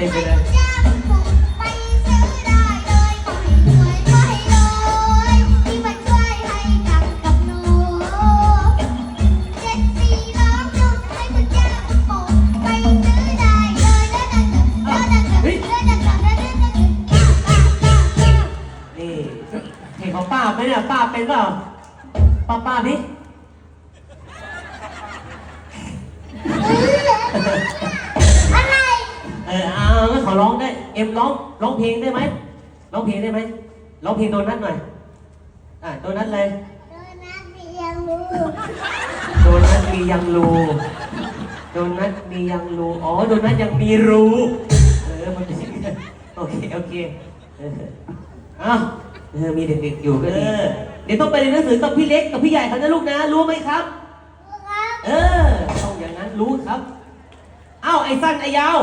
ต้นไปเลยนี่เห็นของป้าไหมเนี่ยป้าเป็นเปล่าป้าป้าพี่ อางั้นขอร้องได้ เอ็มร้องร้องเพลงได้ไหมร้องเพลงได้ไหมร้องเพลงโดนัทหน่อย อะโดนัทเลยโดนัทมียังรู้โดนัทมียังรูโดนัทมียังรูอ๋อโดนัทยังมีรูเออมันเป็นอย่างนั้นโอเคโอเคเออเอ้าเออมีเด็กๆอยู่ก็ดีเดี๋ยวต้องไปเรียนหนังสือกับพี่เล็กกับพี่ใหญ่เขานะลูกนะ รู้ไหมครับครับ เออต้องอย่างนั้นรู้ครับเอ้าไอ้สั้นไอ้ยาว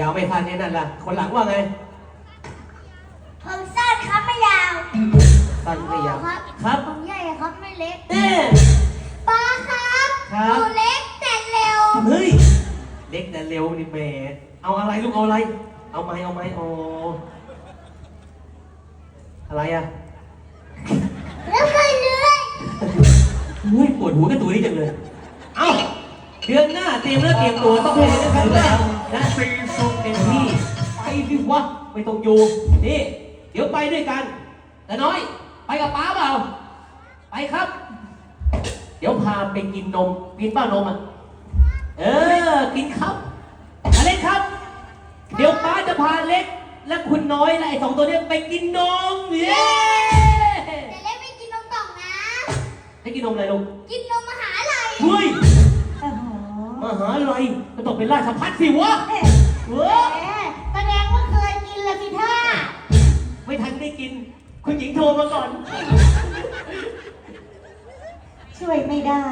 ยาวไม่ทันเนี่ยนั่นล่ะ คนหลังว่าไง ผมสั้นครับไม่ยาวสั้นไม่ยาว ครับ ครับผมใหญ่ครับไม่เล็กเน่ป้าครับครับหนูเล็กแต่เร็ว เฮ้ย เล็กแต่เร็วนี่แหม่เอาอะไรลูกเอาอะไร เอาไม้เอาไม้โออะไรอะแล้วก็เลื่อยเฮ้ยปวดหัวกระตุยจังเลย เอ้า เดือนหน้าเตรียมเนื้อเตรียมตัวต้องไปเรียนหนังสือแล้วนะ วะไม่ต้องอยู่นี่เดี๋ยวไปด้วยกัน แต่น้อย ไปกับป้าเปล่า ไปครับ เดี๋ยวพาไปกินนมกินเป้านมอะเออ กินครับอเล็กครับ เดี๋ยวป้าจะพาเล็ก และคุณน้อยและไอ้สองตัวเนี้ยไปกินนมเย้แต่เล็กไม่กินนมกล่องนะให้กินนมอะไรลูกกินนมมหาลัยเฮ้ยโอ้โหมหาลัยก็ต้องเป็นราชพัฒสิวะเอแหอม กิน คุณหญิงโทรมาก่อน ช่วยไม่ได้